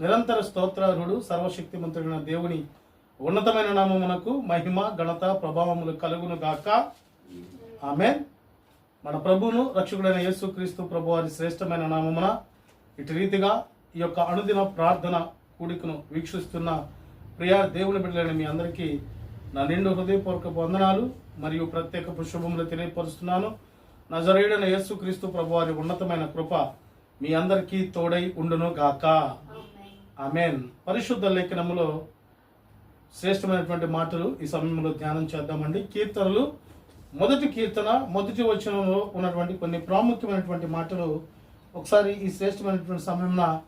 నిరంతర స్తోత్రార్హుడు సర్వశక్తిమంతుడైన దేవుని ఉన్నతమైన నామమునకు మహిమ ఘనత ప్రభావములు కలుగును గాక. ఆమె మన ప్రభువును రక్షకుడైన యేసుక్రీస్తు ప్రభు వారి శ్రేష్టమైన నామమున ఇటు రీతిగా ఈ యొక్క అనుదిన ప్రార్థన కూడికను వీక్షిస్తున్న ప్రియా దేవుని బిడ్డలైన మీ అందరికీ నా నిండు హృదయపూర్వక వందనాలు మరియు ప్రత్యేక శుభములు తెలియపరుస్తున్నాను. నజరేయుడైన యేసుక్రీస్తు ప్రభు వారి ఉన్నతమైన కృప మీ అందరికీ తోడై ఉండును గాక. ఆమెన్. పరిశుద్ధ లేఖనములో శ్రేష్టమైనటువంటి మాటలు ఈ సమయంలో ధ్యానం చేద్దామండి. కీర్తనలు మొదటి కీర్తన మొదటి వచనంలో ఉన్నటువంటి కొన్ని ప్రాముఖ్యమైనటువంటి మాటలు. ఒకసారి ఈ శ్రేష్టమైనటువంటి సమయంలో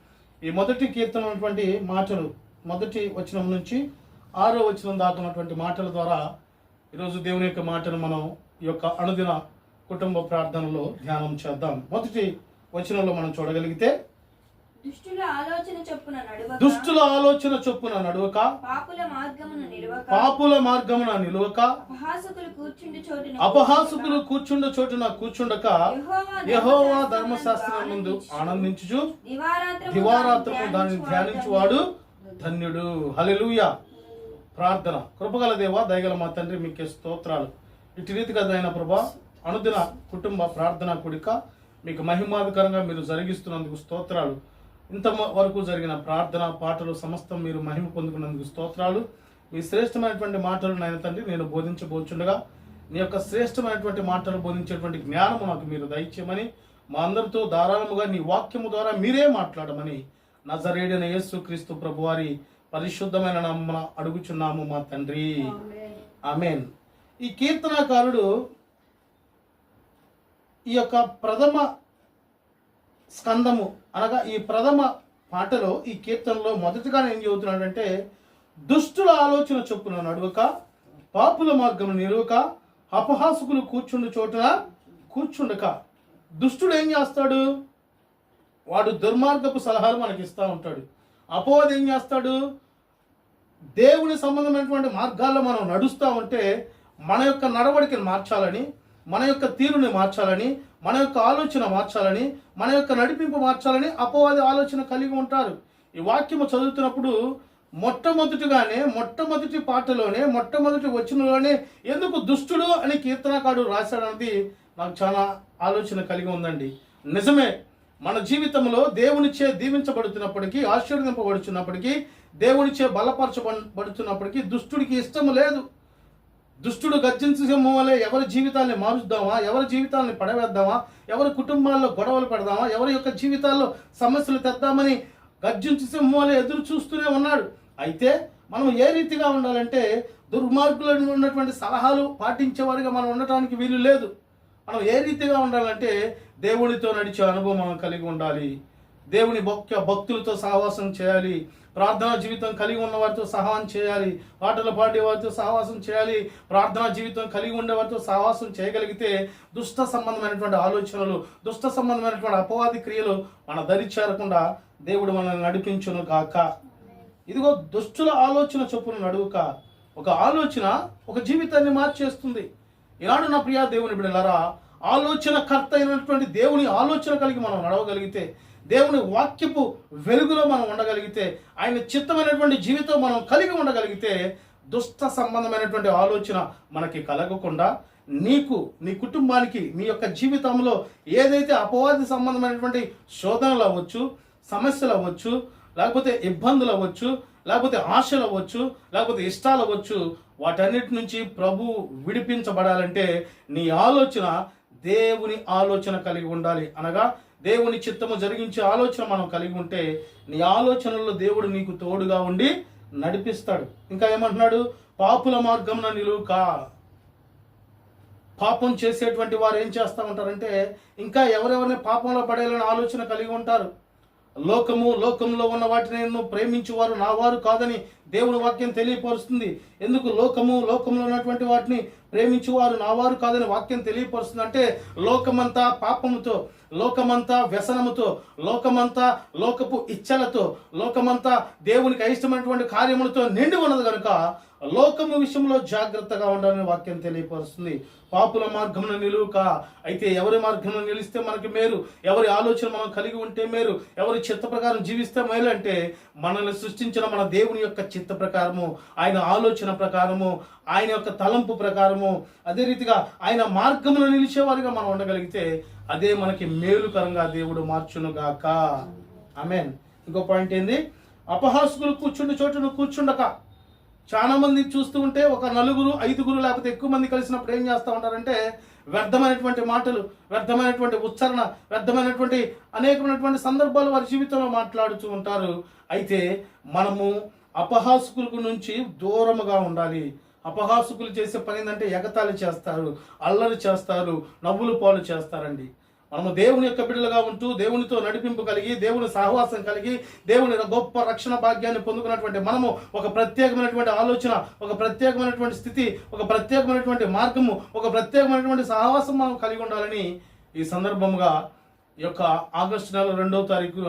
ఈ మొదటి కీర్తన ఉన్నటువంటి మాటలు మొదటి వచనం నుంచి ఆరో వచనం దాకా ఉన్నటువంటి మాటల ద్వారా ఈరోజు దేవుని యొక్క మాటను మనం ఈ యొక్క అనుదిన కుటుంబ ప్రార్థనలో ధ్యానం చేద్దాం. మొదటి వచనంలో మనం చూడగలిగితే దుష్టుల ఆలోచన చొప్పున నడువక దుష్టుల ఆలోచన చొప్పున నడువక పాపుల మార్గమున నిలవక పాపుల మార్గమున నిలువక అపహాసకులు కూర్చుండి చోటున అపహాసుకులు కూర్చుండ చోటున కూర్చుండక యెహోవా ధర్మశాస్త్రం ముందు ఆనందించుచు దివారాత్రము దానిని ధ్యానించువాడు ధన్యుడు. హల్లెలూయా. ప్రార్థన. కృపగల దేవ దయగల మా తండ్రి మీకే స్తోత్రాలు. ఇటు రీతిగా దైన ప్రభా అనుదిన కుటుంబ ప్రార్థన కూడిక మీకు మహిమాధికరంగా మీరు జరిగిస్తున్నందుకు స్తోత్రాలు. ఇంత వరకు జరిగిన ప్రార్థన పాటలు సమస్తం మీరు మహిమ పొందుకున్నందుకు స్తోత్రాలు. మీ శ్రేష్టమైనటువంటి మాటలు నాయన తండ్రి నేను బోధించబోచుండగా నీ యొక్క శ్రేష్టమైనటువంటి మాటలు బోధించేటువంటి జ్ఞానము నాకు మీరు దయచేయమని మా అందరితో ధారాళముగా నీ వాక్యము ద్వారా మీరే మాట్లాడమని నజరేడిన యేసు క్రీస్తు ప్రభువారి పరిశుద్ధమైన నమ్మన అడుగుచున్నాము మా తండ్రి. ఆమెన్. ఈ కీర్తనాకారుడు ఈ యొక్క ప్రథమ స్కందము. అనగా ఈ ప్రథమ పాటలో ఈ కీర్తనలో మొదటిగా ఏం చెబుతున్నాడంటే దుష్టుల ఆలోచన చొప్పున నడువక పాపుల మార్గము నిలువక అపహాసకులు కూర్చుండు చోటున కూర్చుండక. దుష్టుడు ఏం చేస్తాడు? వాడు దుర్మార్గపు సలహాలు మనకి ఇస్తూ ఉంటాడు. అపోవాది ఏం చేస్తాడు? దేవుని సంబంధమైనటువంటి మార్గాల్లో మనం నడుస్తూ ఉంటే మన యొక్క నడవడికను మార్చాలని మన యొక్క తీరుని మార్చాలని మన యొక్క ఆలోచన మార్చాలని మన యొక్క నడిపింపు మార్చాలని అపవాది ఆలోచన కలిగి ఉంటారు. ఈ వాక్యము చదువుతున్నప్పుడు మొట్టమొదటిగానే మొట్టమొదటి పాటలోనే మొట్టమొదటి వచనంలోనే ఎందుకు దుష్టుడు అని కీర్తనకాడు రాశాడన్నది నాకు చాలా ఆలోచన కలిగి ఉందండి. నిజమే మన జీవితంలో దేవునిచే దీవించబడుతున్నప్పటికీ ఆశీర్వదింపబడుతున్నప్పటికీ దేవునిచే బలపరచబడుతున్నప్పటికీ దుష్టుడికి ఇష్టం లేదు. దుష్టుడు గర్జించే వల్లే ఎవరి జీవితాన్ని మారుద్దామా? ఎవరి జీవితాన్ని పడవేద్దామా? ఎవరి కుటుంబాల్లో గొడవలు పెడదామా? ఎవరి యొక్క జీవితాల్లో సమస్యలు తెద్దామని గర్జించు సింహం ఎదురు చూస్తూనే ఉన్నాడు. అయితే మనం ఏ రీతిగా ఉండాలంటే దుర్మార్గులను ఉన్నటువంటి సలహాలు పాటించేవారిగా మనం ఉండటానికి వీలు లేదు. మనం ఏ రీతిగా ఉండాలంటే దేవుడితో నడిచే అనుభవం మనం కలిగి ఉండాలి. దేవుని భక్త భక్తులతో సహవాసం చేయాలి. ప్రార్థనా జీవితం కలిగి ఉన్న వారితో సహాయం చేయాలి. పాటలు పాడే వారితో సహవాసం చేయాలి. ప్రార్థనా జీవితం కలిగి ఉండే వారితో సహవాసం చేయగలిగితే దుష్ట సంబంధమైనటువంటి ఆలోచనలు దుష్ట సంబంధమైనటువంటి అపవాది క్రియలు మన దరి చేరకుండా దేవుడు మనల్ని నడిపించును కాక ఇదిగో దుష్టుల ఆలోచన చొప్పున నడువుక. ఒక ఆలోచన ఒక జీవితాన్ని మార్చేస్తుంది. ఈనాడు నా ప్రియా దేవుని బిడ్డలారా ఆలోచన కర్త అయినటువంటి దేవుని ఆలోచన కలిగి మనం నడవగలిగితే దేవుని వాక్యపు వెలుగులో మనం ఉండగలిగితే ఆయన చిత్తమైనటువంటి జీవితం మనం కలిగి ఉండగలిగితే దుష్ట సంబంధమైనటువంటి ఆలోచన మనకి కలగకుండా నీకు నీ కుటుంబానికి నీ యొక్క జీవితంలో ఏదైతే అపవాది సంబంధమైనటువంటి శోధనలు అవ్వచ్చు సమస్యలు అవ్వచ్చు లేకపోతే ఇబ్బందులు అవ్వచ్చు లేకపోతే ఆశలు అవ్వచ్చు లేకపోతే ఇష్టాలు అవ్వచ్చు వాటన్నిటి నుంచి ప్రభు విడిపించబడాలంటే నీ ఆలోచన దేవుని ఆలోచన కలిగి ఉండాలి అనగా దేవుని చిత్తము జరిగించే ఆలోచన మనం కలిగి ఉంటే నీ ఆలోచనల్లో దేవుడు నీకు తోడుగా ఉండి నడిపిస్తాడు. ఇంకా ఏమంటున్నాడు? పాపుల మార్గంన నిలువుకా పాపం చేసేటువంటి వారు ఏం చేస్తూ ఉంటారంటే ఇంకా ఎవరెవరిని పాపంలో పడేయాలని ఆలోచన కలిగి ఉంటారు? లోకము లోకంలో ఉన్న వాటిని నేను ప్రేమించువారు నా వారు కాదని దేవుని వాక్యం తెలియపరుస్తుంది. ఎందుకు లోకము లోకంలో ఉన్నటువంటి వాటిని ప్రేమించువారు నా వారు కాదని వాక్యం తెలియపరుస్తుంది? అంటే లోకమంతా పాపముతో లోకమంతా వ్యసనముతో లోకమంతా లోకపు ఇచ్చలతో లోకమంతా దేవునికి అయిష్టమైనటువంటి కార్యములతో నిండి ఉన్నది కనుక లోకము విషయంలో జాగ్రత్తగా ఉండాలని వాక్యం తెలియపరుస్తుంది. పాపుల మార్గమున నిలువుక. అయితే ఎవరి మార్గంలో నిలిస్తే మనకి మేలు? ఎవరి ఆలోచన మనం కలిగి ఉంటే మేరు ఎవరి చిత్త ప్రకారం జీవిస్తే మేలు అంటే మనల్ని సృష్టించిన మన దేవుని యొక్క చిత్త ప్రకారము ఆయన ఆలోచన ప్రకారము ఆయన యొక్క తలంపు ప్రకారము. అదే రీతిగా ఆయన మార్గంలో నిలిచేవారిగా మనం ఉండగలిగితే అదే మనకి మేలుకరంగా దేవుడు మార్చును గాక ఆమెన్. ఇంకో పాయింట్ ఏంది? అపహాసుకులు కూర్చుండి చోటును కూర్చుండక. చాలా మంది చూస్తూ ఉంటే ఒక నలుగురు ఐదుగురు లేకపోతే ఎక్కువ మంది కలిసినప్పుడు ఏం చేస్తూ ఉంటారంటే వ్యర్థమైనటువంటి మాటలు వ్యర్థమైనటువంటి ఉచ్చారణ వ్యర్థమైనటువంటి అనేకమైనటువంటి సందర్భాలు వారి జీవితంలో మాట్లాడుతూ ఉంటారు. అయితే మనము అపహాసుకుల నుంచి దూరముగా ఉండాలి. అపహాసుకులు చేసే పని ఏంటంటే ఎగతాళి చేస్తారు అల్లరి చేస్తారు నవ్వులు పాలు చేస్తారండి. మనము దేవుని యొక్క బిడ్డలుగా ఉంటూ దేవునితో నడిపింపు కలిగి దేవుని సహవాసం కలిగి దేవుని గొప్ప రక్షణ భాగ్యాన్ని పొందుకున్నటువంటి మనము ఒక ప్రత్యేకమైనటువంటి ఆలోచన ఒక ప్రత్యేకమైనటువంటి స్థితి ఒక ప్రత్యేకమైనటువంటి మార్గము ఒక ప్రత్యేకమైనటువంటి సహవాసం మనం కలిగి ఉండాలని ఈ సందర్భముగా ఈ యొక్క ఆగస్టు నెల రెండవ తారీఖు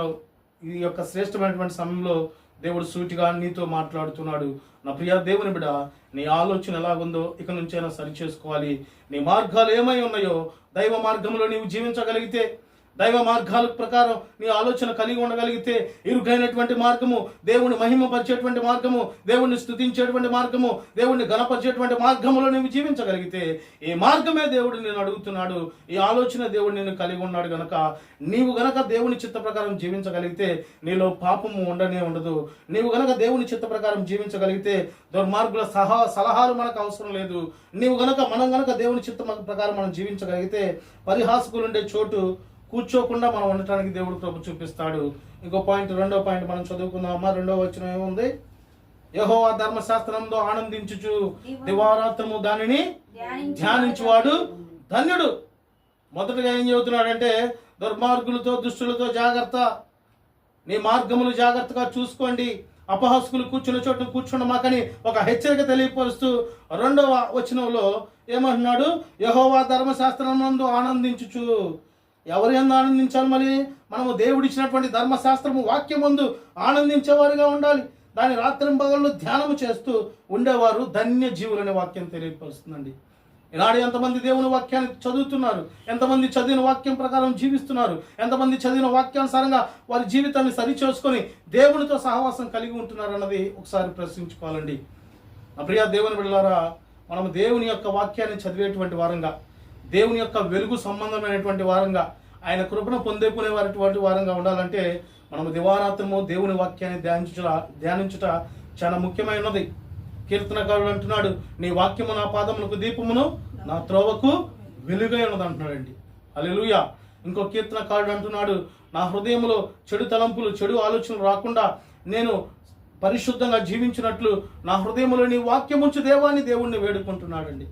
ఈ యొక్క శ్రేష్టమైనటువంటి సమయంలో దేవుడు సూటిగా నీతో మాట్లాడుతున్నాడు. నా ప్రియ దేవుని బిడ నీ ఆలోచన ఎలాగుందో ఇక నుంచైనా సరి చేసుకోవాలి నీ మార్గాలు ఏమై ఉన్నాయో దైవ మార్గంలో నీవు జీవించగలిగితే దైవ మార్గాల ప్రకారం నీ ఆలోచన కలిగి ఉండగలిగితే ఇరుకైనటువంటి మార్గము దేవుని మహిమపరిచేటువంటి మార్గము దేవుణ్ణి స్థుతించేటువంటి మార్గము దేవుణ్ణి గణపరిచేటువంటి మార్గములో నువ్వు జీవించగలిగితే ఈ మార్గమే దేవుడు నేను అడుగుతున్నాడు. ఈ ఆలోచన దేవుడు నేను కలిగి ఉన్నాడు గనక నీవు గనక దేవుని చిత్త ప్రకారం జీవించగలిగితే నీలో పాపము ఉండనే ఉండదు. నీవు గనక దేవుని చిత్త ప్రకారం జీవించగలిగితే దుర్మార్గుల సహా సలహాలు మనకు అవసరం లేదు. నీవు గనక మనం గనక దేవుని చిత్త ప్రకారం మనం జీవించగలిగితే పరిహాసకులు ఉండే చోటు కూర్చోకుండా మనం ఉండటానికి దేవుడు ప్రభు చూపిస్తాడు. ఇంకో పాయింట్ రెండో పాయింట్ మనం చదువుకుందామా? రెండో వచ్చిన ఏముంది? యెహోవా ధర్మశాస్త్రంలో ఆనందించుచు దివారాత్రము దానిని ధ్యానించువాడు ధన్యుడు. మొదటగా ఏం చెబుతున్నాడంటే దుర్మార్గులతో దుష్టులతో జాగ్రత్త. నీ మార్గములు జాగ్రత్తగా చూసుకోండి. అపహాస్కులు కూర్చున్న చోట కూర్చుండమాకని ఒక హెచ్చరిక తెలియపరుస్తూ రెండవ వచనంలో ఏమంటున్నాడు? యహోవా ధర్మశాస్త్రమందు ఆనందించుచు. ఎవరు ఎందు ఆనందించాలి మరి? మనము దేవుడిచ్చినటువంటి ధర్మశాస్త్రము వాక్యం ముందు ఆనందించేవారుగా ఉండాలి. దాని రాత్రి పగళ్ళు ధ్యానము చేస్తూ ఉండేవారు ధన్య జీవులనే వాక్యం తెలియపరుస్తుందండి. ఈనాడు ఎంతమంది దేవుని వాక్యాన్ని చదువుతున్నారు? ఎంతమంది చదివిన వాక్యం ప్రకారం జీవిస్తున్నారు? ఎంతమంది చదివిన వాక్యానుసారంగా వారి జీవితాన్ని సరిచేసుకొని దేవునితో సహవాసం కలిగి ఉంటున్నారు అన్నది ఒకసారి ప్రశ్నించుకోవాలండి. నా ప్రియ దేవుని బిడ్డలారా మనం దేవుని యొక్క వాక్యాన్ని చదివేటువంటి వారంగా దేవుని యొక్క వెలుగు సంబంధమైనటువంటి వారంగా ఆయన కృపను పొందేకునే వారి వారంగా ఉండాలంటే మనము దివారాత్రము దేవుని వాక్యాన్ని ధ్యానించుట ధ్యానించుట చాలా ముఖ్యమైనది. కీర్తనకారుడు అంటున్నాడు నీ వాక్యము నా పాదములకు దీపమును నా త్రోవకు వెలుగై ఉన్నది అంటున్నాడండి. అలెలుయ ఇంకో కీర్తనకారుడు అంటున్నాడు నా హృదయంలో చెడు తలంపులు చెడు ఆలోచనలు రాకుండా నేను పరిశుద్ధంగా జీవించినట్లు నా హృదయంలో నీ వాక్యముంచు దేవాన్ని దేవుణ్ణి వేడుకుంటున్నాడండి.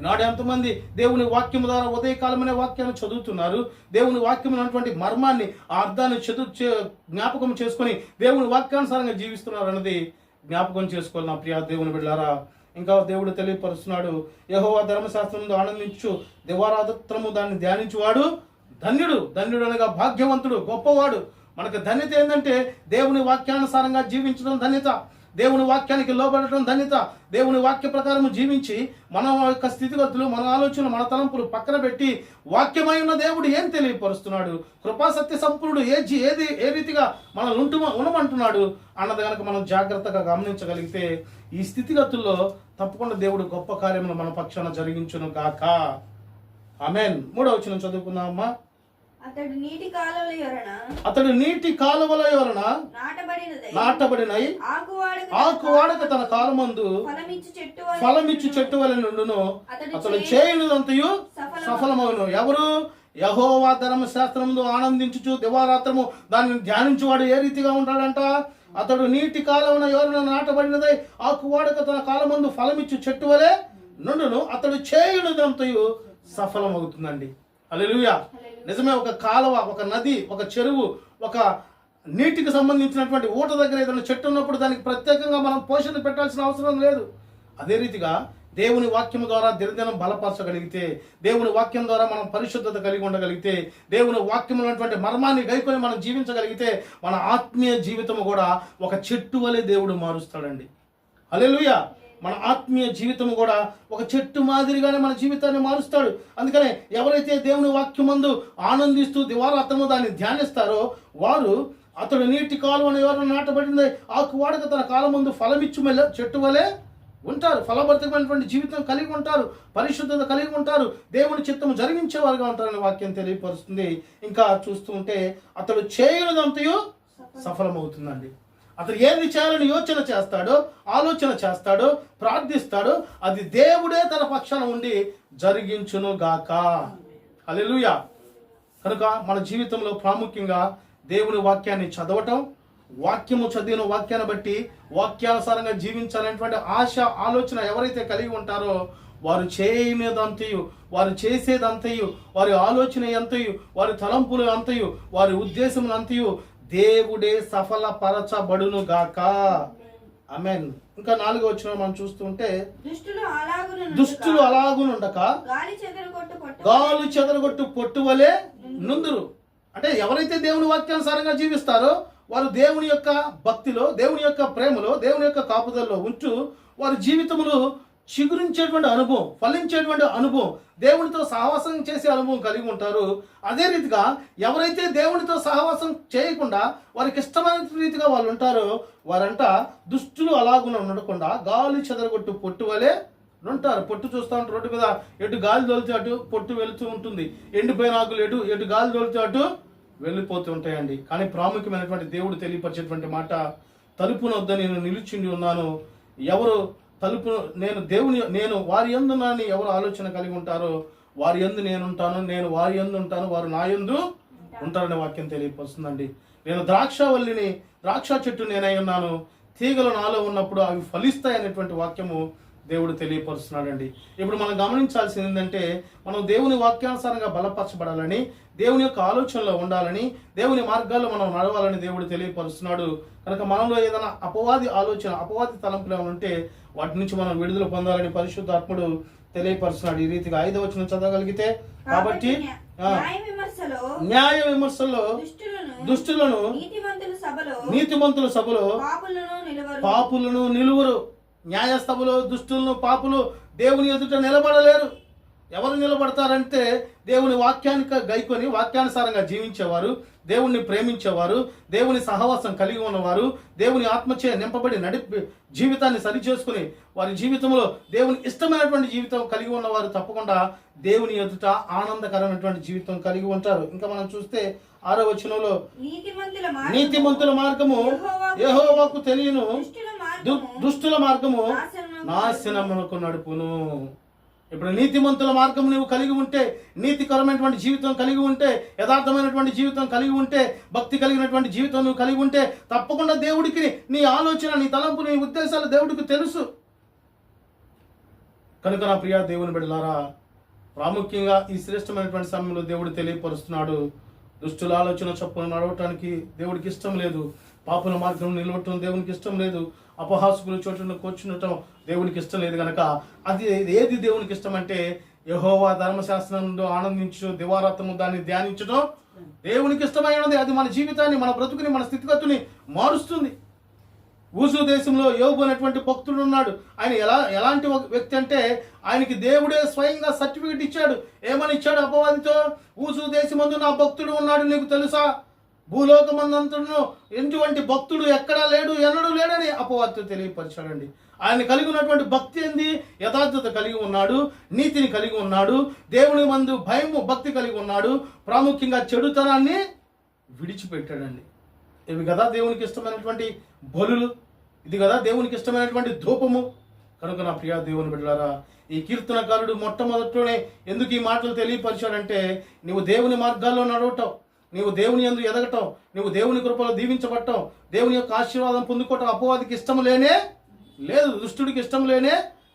ఈనాడు ఎంతమంది దేవుని వాక్యం ద్వారా ఉదయకాలమనే వాక్యాన్ని చదువుతున్నారు. దేవుని వాక్యం ఉన్నటువంటి మర్మాన్ని ఆ అర్థాన్ని చదువు జ్ఞాపకం చేసుకొని దేవుని వాక్యానుసారంగా జీవిస్తున్నారు అన్నది జ్ఞాపకం చేసుకోవాలి నా ప్రియ దేవుని బిడ్డారా ఇంకా దేవుడు తెలియపరుస్తున్నాడు. యహోవా ధర్మశాస్త్రం ఆనందించు. దివారాత్రము దాన్ని ధ్యానించువాడు ధన్యుడు. ధన్యుడు అనగా భాగ్యవంతుడు గొప్పవాడు. మనకు ధన్యత ఏంటంటే దేవుని వాక్యానుసారంగా జీవించడం ధన్యత. దేవుని వాక్యానికి లోబడటం ధన్యత. దేవుని వాక్య ప్రకారం జీవించి మన యొక్క స్థితిగతులు మన ఆలోచనలు మన తలంపులు పక్కన పెట్టి వాక్యమై ఉన్న దేవుడు ఏం తెలియపరుస్తున్నాడు? కృపాసత్య సంపూర్ణుడు ఏ జీ- ఏది ఏ రీతిగా మనల్ని ఉంటు ఉండమంటున్నాడు అన్నది కనుక మనం జాగ్రత్తగా గమనించగలిగితే ఈ స్థితిగతుల్లో తప్పకుండా దేవుడు గొప్ప కార్యములు మన పక్షాన జరిగించును గాక. ఆమెన్. మూడవ వచనం చదువుకుందామమ్మా. అతడు నీటి కాలువల యొరన అతడు నీటి కాలువల వలన నాటబడినదై నాటబడినై ఆకు వాడక ఆకు వాడక తన కాలమందు ఫలమిచ్చు చెట్టు వలె నుండును అతడు అతడు చేయ- చేయునంతయు సఫలమగు. సఫలమవును. ఎవరు? యహోవా ధర్మశాస్త్రమును ఆనందించుచు దివారాత్రము దానిని ధ్యానించువాడు ఏ రీతిగా ఉంటాడంట? అతడు నీటి కాలమున ఎవరిన నాటబడినదై ఆకు వాడక తన కాలమందు ఫలమిచ్చు చెట్టు వలె నుండును. అతడు చేయునంతయు సఫలమవుతుందండి. అలెలుయా నిజమే ఒక కాలువ ఒక నది ఒక చెరువు ఒక నీటికి సంబంధించినటువంటి ఊట దగ్గర ఏదైనా చెట్టు ఉన్నప్పుడు దానికి ప్రత్యేకంగా మనం పోషణ పెట్టాల్సిన అవసరం లేదు. అదే రీతిగా దేవుని వాక్యం ద్వారా దినదినం బలపరచగలిగితే దేవుని వాక్యం ద్వారా మనం పరిశుద్ధత కలిగి ఉండగలిగితే దేవుని వాక్యం ఉన్నటువంటి మర్మాన్ని గైకొని మనం జీవించగలిగితే మన ఆత్మీయ జీవితం కూడా ఒక చెట్టు వలె దేవుడు మారుస్తాడండి. హల్లెలూయా! మన ఆత్మీయ జీవితం కూడా ఒక చెట్టు మాదిరిగానే మన జీవితాన్ని మారుస్తాడు. అందుకనే ఎవరైతే దేవుని వాక్యమందు ఆనందిస్తూ దివారాత్రము దాన్ని ధ్యానిస్తారో వారు అతడు నీటి కాలువని ఎవరైనా నాటబడింది ఆకు వాడక తన కాలం ముందు ఫలమిచ్చు మెల్ల చెట్టు వలె ఉంటారు. ఫలభరితమైనటువంటి జీవితం కలిగి ఉంటారు. పరిశుద్ధత కలిగి ఉంటారు. దేవుని చిత్తం జరిగించేవారుగా ఉంటారని వాక్యం తెలియపరుస్తుంది. ఇంకా చూస్తూ ఉంటే అతడు చేయనిదంతయు సఫలమవుతుందండి. అతను ఏది చేయాలని యోచన చేస్తాడో ఆలోచన చేస్తాడో ప్రార్థిస్తాడో అది దేవుడే తన పక్షాన ఉండి జరిగించును గాక. అలెలుయ కనుక మన జీవితంలో ప్రాముఖ్యంగా దేవుని వాక్యాన్ని చదవటం వాక్యము చదివిన వాక్యాన్ని బట్టి వాక్యానుసారంగా జీవించాలనేటువంటి ఆశ ఆలోచన ఎవరైతే కలిగి ఉంటారో వారు చేయనిదంతయు వారు చేసేదంతయు వారి ఆలోచన ఎంతయు వారి తలంపులు అంతయు వారి ఉద్దేశములు అంతయు దేవుడే సఫలపరచబడును గాక. అమెన్ ఇంకా నాలుగో వచ్చిన మనం చూస్తుంటే దుష్టులు అలాగున దుష్టులు అలాగునుండక గాలి చెదరగొట్టు పట్టు గాలు చెదరగొట్టు పొట్టు వలె నుందురు అంటే ఎవరైతే దేవుని వాక్యానుసారంగా జీవిస్తారో వారు దేవుని యొక్క భక్తిలో దేవుని యొక్క ప్రేమలో దేవుని యొక్క కాపుదల్లో ఉంటూ వారి జీవితంలో చిగురించేటువంటి అనుభవం ఫలించేటువంటి అనుభవం దేవునితో సహవాసం చేసే అనుభవం కలిగి ఉంటారు. అదే రీతిగా ఎవరైతే దేవునితో సహవాసం చేయకుండా వారికి ఇష్టమైన రీతిగా వాళ్ళు ఉంటారో వారంట దుష్టులు అలాగున ఉండకుండా గాలి చెదరగొట్టు పొట్టు వలె ఉంటారు. పొట్టు చూస్తూ ఉంటారు రోడ్డు మీద. ఎటు గాలి తోలితే అటు పొట్టు వెళుతూ ఉంటుంది. ఎండిపోయిన ఆకులు ఎటు ఎటు గాలి తోలితే అటు వెళ్ళిపోతూ ఉంటాయండి. కానీ ప్రాముఖ్యమైనటువంటి దేవుడు తెలియపరిచేటువంటి మాట తలుపున వద్ద నేను నిలుచుండి ఉన్నాను. ఎవరు తలుపు నేను దేవుని నేను వారి ఎందునని ఎవరు ఆలోచన కలిగి ఉంటారో వారి ఎందు నేను ఉంటాను నేను వారి ఎందు ఉంటాను వారు నా ఎందు ఉంటారనే వాక్యం తెలియపరుస్తుందండి. నేను ద్రాక్షవల్లిని ద్రాక్ష చెట్టు నేనై ఉన్నాను తీగలు నాలో ఉన్నప్పుడు అవి ఫలిస్తాయి అనేటువంటి వాక్యము దేవుడు తెలియపరుస్తున్నాడండి. ఇప్పుడు మనం గమనించాల్సింది ఏంటంటే మనం దేవుని వాక్యానుసారంగా బలపరచబడాలని దేవుని యొక్క ఆలోచనలో ఉండాలని దేవుని మార్గాల్లో మనం నడవాలని దేవుడు తెలియపరుస్తున్నాడు. కనుక మనలో ఏదైనా అపవాది ఆలోచన అపవాది తలంపులు ఉంటే వాటి నుంచి మనం విడుదల పొందాలని పరిశుద్ధాత్ముడు తెలియపరుస్తున్నాడు. ఈ రీతిగా ఐదవ వచనం చదవగలిగితే కాబట్టి న్యాయ విమర్శలో న్యాయ విమర్శల్లో దుష్టులను నీతిమంతుల సభలో పాపులను నిలువరు. న్యాయస్థములు దుష్టులను పాపులు దేవుని ఎదుట నిలబడలేరు. ఎవరు నిలబడతారంటే దేవుని వాక్యానికి గైకొని వాక్యానుసారంగా జీవించేవారు దేవుణ్ణి ప్రేమించేవారు దేవుని సహవాసం కలిగి ఉన్నవారు దేవుని ఆత్మచే నింపబడి నడిపి జీవితాన్ని సరిచేసుకుని వారి జీవితంలో దేవుని ఇష్టమైనటువంటి జీవితం కలిగి ఉన్నవారు తప్పకుండా దేవుని ఎదుట ఆనందకరమైనటువంటి జీవితం కలిగి ఉంటారు. ఇంకా మనం చూస్తే ఆరో వచనంలో నీతిమంతుల మార్గము యెహోవాకు తెలియను దుష్టుల దు- మార్గము నాశనమునకు నడుపును. ఇప్పుడు నీతిమంతుల మార్గం నువ్వు కలిగి ఉంటే నీతికరమైనటువంటి జీవితం కలిగి ఉంటే యథార్థమైనటువంటి జీవితం కలిగి ఉంటే భక్తి కలిగినటువంటి జీవితం నువ్వు కలిగి ఉంటే తప్పకుండా దేవుడికి నీ ఆలోచన నీ తలంపు నీ ఉద్దేశాలు దేవుడికి తెలుసు. కనుక నా ప్రియా దేవుని బిడ్డలారా ప్రాముఖ్యంగా ఈ శ్రేష్టమైనటువంటి సమయంలో దేవుడు తెలియపరుస్తున్నాడు. దుష్టుల ఆలోచన చొప్పున నడవటానికి దేవుడికి ఇష్టం లేదు. పాపుల మార్గం నిలవటం దేవునికి ఇష్టం లేదు. అపహాసుకులు చోటును కూర్చుండటం దేవునికి ఇష్టం లేదు కనుక అది ఏది దేవునికి ఇష్టం అంటే యహోవా ధర్మశాస్త్రంలో ఆనందించు దివారాత్రము దాన్ని ధ్యానించడం దేవునికి ఇష్టమైనది అది మన జీవితాన్ని మన బ్రతుకుని మన స్థితిగతుని మారుస్తుంది. ఊసు దేశంలో యోగు అనేటువంటి భక్తుడు ఉన్నాడు. ఆయన ఎలా ఎలాంటి వ్యక్తి అంటే ఆయనకి దేవుడే స్వయంగా సర్టిఫికెట్ ఇచ్చాడు. ఏమని ఇచ్చాడు అపవాదితో ఊసు దేశమందు నా భక్తుడు ఉన్నాడు నీకు తెలుసా? భూలోకమందంతను ఎటువంటి భక్తుడు ఎక్కడా లేడు ఎన్నడూ లేడని అపవాదితో తెలియపరిచాడండి. ఆయన కలిగి ఉన్నటువంటి భక్తి ఏంది? యథార్థత కలిగి ఉన్నాడు నీతిని కలిగి ఉన్నాడు దేవుని మందు భయము భక్తి కలిగి ఉన్నాడు ప్రాముఖ్యంగా చెడుతనాన్ని విడిచిపెట్టాడండి. ఇవి కదా దేవునికి ఇష్టమైనటువంటి బలులు ఇది కదా దేవునికి ఇష్టమైనటువంటి ధూపము. కనుక నా ప్రియ దేవుని బిడ్డలారా ఈ కీర్తనకారుడు మొట్టమొదట్లోనే ఎందుకు ఈ మాటలు తెలియపరిచాడంటే నీవు దేవుని మార్గాల్లో నడవటం నీవు దేవుని ఎందు ఎదగటం నీవు దేవుని కృపలో దీవించబడటం దేవుని యొక్క ఆశీర్వాదం పొందుకోవటం అపవాదికి ఇష్టం లేనే లేదు దుష్టుడికి ఇష్టం లేనే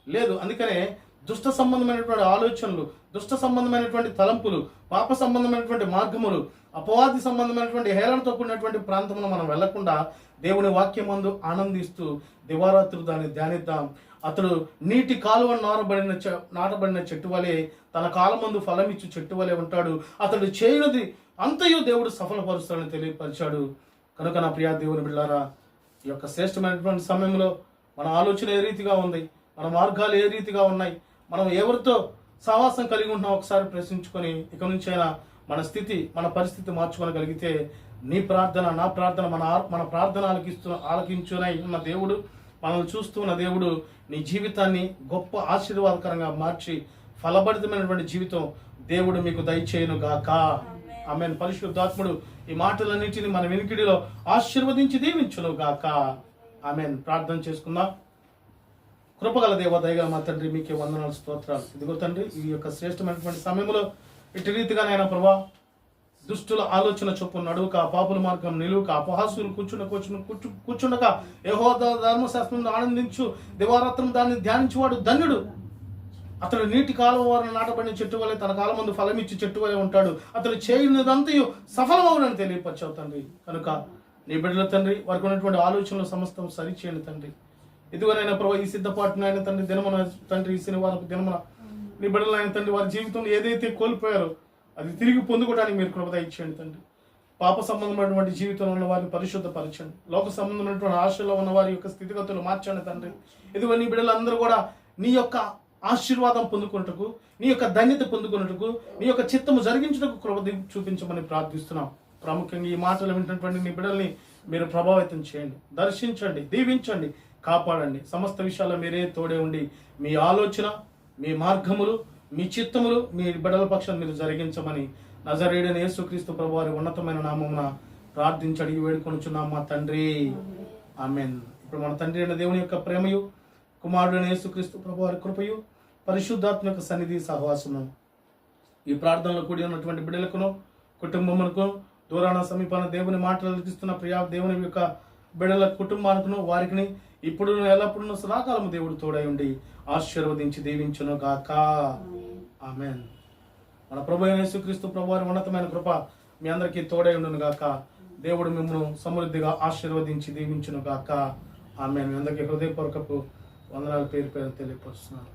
లేదు. అందుకనే దుష్ట సంబంధమైనటువంటి ఆలోచనలు దుష్ట సంబంధమైనటువంటి తలంపులు పాప సంబంధమైనటువంటి మార్గములు అపవాది సంబంధమైనటువంటి హేళనతో కూడినటువంటి ప్రాంతంలో మనం వెళ్ళకుండా దేవుని వాక్యమందు ఆనందిస్తూ దివారాత్రులు దాన్ని ధ్యానిద్దాం. అతడు నీటి కాలువ నారబడిన నాటబడిన చెట్టు వలె తన కాలమందు ఫలమిచ్చు చెట్టు వలె ఉంటాడు. అతడు చేయనిది అంతయు దేవుడు సఫలపరుస్తాడని తెలియపరిచాడు. కనుక నా ప్రియా దేవుని బిళ్ళారా ఈ యొక్క శ్రేష్టమైనటువంటి సమయంలో మన ఆలోచన ఏ రీతిగా ఉంది? మన మార్గాలు ఏ రీతిగా ఉన్నాయి? మనం ఎవరితో సావాసం కలిగి ఉంటున్నాం? ఒకసారి ప్రశ్నించుకొని ఇక నుంచైనా మన స్థితి మన పరిస్థితి మార్చుకోగలిగితే నీ ప్రార్థన నా ప్రార్థన మన మన ప్రార్థన ఆలకిస్తూ ఆలకించునై ఉన్న దేవుడు మనల్ని చూస్తూ ఉన్న దేవుడు నీ జీవితాన్ని గొప్ప ఆశీర్వాదకరంగా మార్చి ఫలభరితమైనటువంటి జీవితం దేవుడు మీకు దయచేయను గాక ఆమె పరిశుద్ధాత్ముడు ఈ మాటలన్నింటినీ మన వెనుకిడిలో ఆశీర్వదించి దీవించును గాక ఆమె ప్రార్థన చేసుకుందాం. కృపగల దేవ దయగల మా తండ్రి మీకే వందనాలు స్తోత్రాలు. ఇదిగో తండ్రి ఈ యొక్క శ్రేష్టమైనటువంటి సమయంలో ఇటు రీతిగా ప్రభా దుష్టుల ఆలోచన చొప్పున నడువుక పాపుల మార్గం నిలువుక అపహాసులు కూర్చున్న కూర్చుని కూర్చు కూర్చుండక యహో ధర్మశాస్త్రం ఆనందించు దివారాత్రం దాన్ని ధ్యానించేవాడు ధన్యుడు. అతడు నీటి కాలువ వారిని నాటబడిన చెట్టు వలె తన కాలం ముందు ఫలమిచ్చి చెట్టు వలె ఉంటాడు. అతడు చేయనిదంతయు సఫలమవునని తెలియపరచావు తండ్రి. కనుక నీ బిడ్డల తండ్రి వారికి ఉన్నటువంటి ఆలోచనలు సమస్తం సరిచేయండి తండ్రి. ఇదిగోనైనా ప్రభావ ఈ సిద్ధపాటును ఆయన తండ్రి దినమన తండ్రి ఈ శనివారం దినమన నీ బిడ్డలు ఆయన తండ్రి వారి జీవితంలో ఏదైతే కోల్పోయారో అది తిరిగి పొందుకోవడానికి మీరు కృపద ఇచ్చేయండి తండ్రి. పాప సంబంధమైనటువంటి జీవితంలో ఉన్న వారిని పరిశుద్ధపరచండి. లోక సంబంధమైనటువంటి ఆశలో ఉన్న వారి యొక్క స్థితిగతులు మార్చండి తండ్రి. ఇదిగో నీ బిడ్డలందరూ కూడా నీ యొక్క ఆశీర్వాదం పొందుకున్నట్టుకు నీ యొక్క ధన్యత పొందుకున్నట్టుకు నీ యొక్క చిత్తము జరిగించుటకు కృప చూపించమని ప్రార్థిస్తున్నాం. ప్రాముఖ్యంగా ఈ మాటలు వింటున్నటువంటి నీ బిడ్డల్ని మీరు ప్రభావితం చేయండి. దర్శించండి దీవించండి కాపాడండి. సమస్త విషయాల్లో మీరే తోడే ఉండి మీ ఆలోచన మీ మార్గములు మీ చిత్తములు మీ బిడ్డల పక్షం మీరు జరిగించమని నజరేడైన యేసుక్రీస్తు ప్రభు వారి ఉన్నతమైన నామమున ప్రార్థించి అడిగి వేడుకొనుచున్నాం మా తండ్రి ఆమెన్. ఇప్పుడు మన తండ్రి అయిన దేవుని యొక్క ప్రేమయు కుమారుడైన యేసుక్రీస్తు ప్రభు వారి కృపయు పరిశుద్ధాత్మ యొక్క సన్నిధి సహవాసము ఈ ప్రార్థనలో కూడి ఉన్నటువంటి బిడ్డలకును కుటుంబములకు దూరాన సమీపాన దేవుని మాటలు అలికిస్తున్న ప్రియా దేవుని యొక్క బిడ్డల కుటుంబానికిను వారికి ఇప్పుడు ఎల్లప్పుడూ సదాకాలము దేవుడు తోడై ఉండి ఆశీర్వదించి దీవించును గాక. ఆమెన్ మన ప్రభు యేసుక్రీస్తు ప్రభు వారి ఉన్నతమైన కృప మీ అందరికీ తోడై ఉండును గాక. దేవుడు మిమ్మల్ని సమృద్ధిగా ఆశీర్వదించి దీవించును గాక. ఆమె మీ అందరికీ హృదయపూర్వకపు వందనాలు పేరు పేరు తెలియపరుస్తున్నాను.